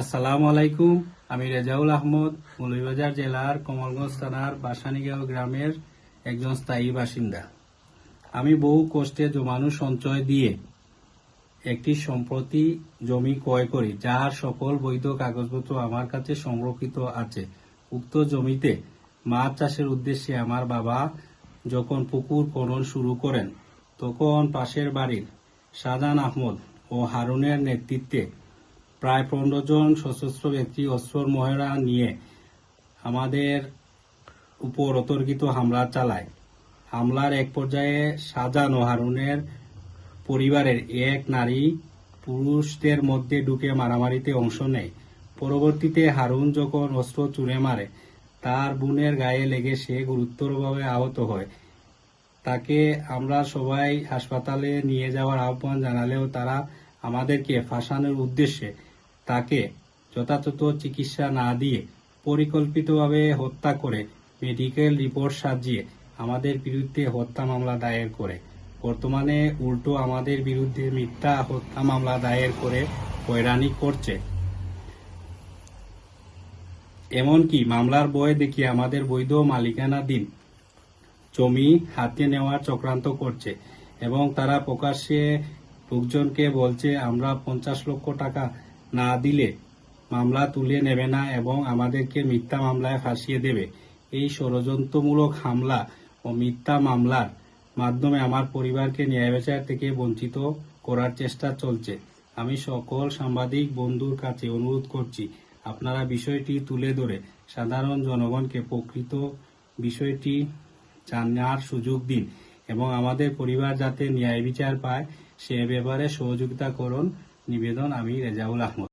আসসালামু আলাইকুম, আমি রেজাউল আহমদ, মৌলভীবাজার জেলার কমলগঞ্জ থানার বাসানিগাঁও গ্রামের একজন স্থায়ী বাসিন্দা। আমি বহু কষ্টে জমানু সঞ্চয় দিয়ে একটি সম্প্রতি জমি ক্রয় করি, যার সকল বৈধ কাগজপত্র আমার কাছে সংরক্ষিত আছে। উক্ত জমিতে মাছ চাষের উদ্দেশ্যে আমার বাবা যখন পুকুর খনন শুরু করেন, তখন পাশের বাড়ির শাহজাহান আহমদ ও হারুনের নেতৃত্বে প্রায় পনেরো জন সশস্ত্র ব্যক্তি অস্ত্র মহেরা নিয়ে আমাদের উপর অতর্কিত হামলা চালায়। হামলার এক পর্যায়ে ও হারুনের পরিবারের এক নারী পুরুষদের মধ্যে ঢুকে মারামারিতে অংশ নেয়। পরবর্তীতে হারুন যখন অস্ত্র চুরে মারে, তার বোনের গায়ে লেগে সে গুরুতরভাবে আহত হয়। তাকে আমরা সবাই হাসপাতালে নিয়ে যাওয়ার আহ্বান জানালেও তারা আমাদেরকে ফাঁসানোর উদ্দেশ্যে তাকে যথাযথ চিকিৎসা না দিয়ে পরিকল্পিতভাবে হত্যা করে মেডিকেল রিপোর্ট সাজিয়ে আমাদের বিরুদ্ধে হত্যা মামলা দায়ের করে। বর্তমানে উল্টো আমাদের বিরুদ্ধে মিথ্যা হত্যা মামলা দায়ের করে হয়রানি করছে। এমনকি মামলার বয়ে দেখিয়ে আমাদের বৈধ মালিকানাধীন জমি হাতে নেওয়ার চক্রান্ত করছে এবং তারা প্রকাশ্যে লোকজনকে বলছে, আমরা পঞ্চাশ লক্ষ টাকা না দিলে মামলা তুলে নেবে না এবং আমাদেরকে মিথ্যা মামলায় ফাঁসিয়ে দেবে। এই ষড়যন্ত্রমূলক হামলা ও মিথ্যা মামলার মাধ্যমে আমার পরিবারকে ন্যায় বিচার থেকে বঞ্চিত করার চেষ্টা চলছে। আমি সকল সাংবাদিক বন্ধুর কাছে অনুরোধ করছি, আপনারা বিষয়টি তুলে ধরে সাধারণ জনগণকে প্রকৃত বিষয়টি জানার সুযোগ দিন এবং আমাদের পরিবার যাতে ন্যায় বিচার পায়, সে ব্যাপারে সহযোগিতা করুন। নিবেদন আমি রেজাউল আহমদ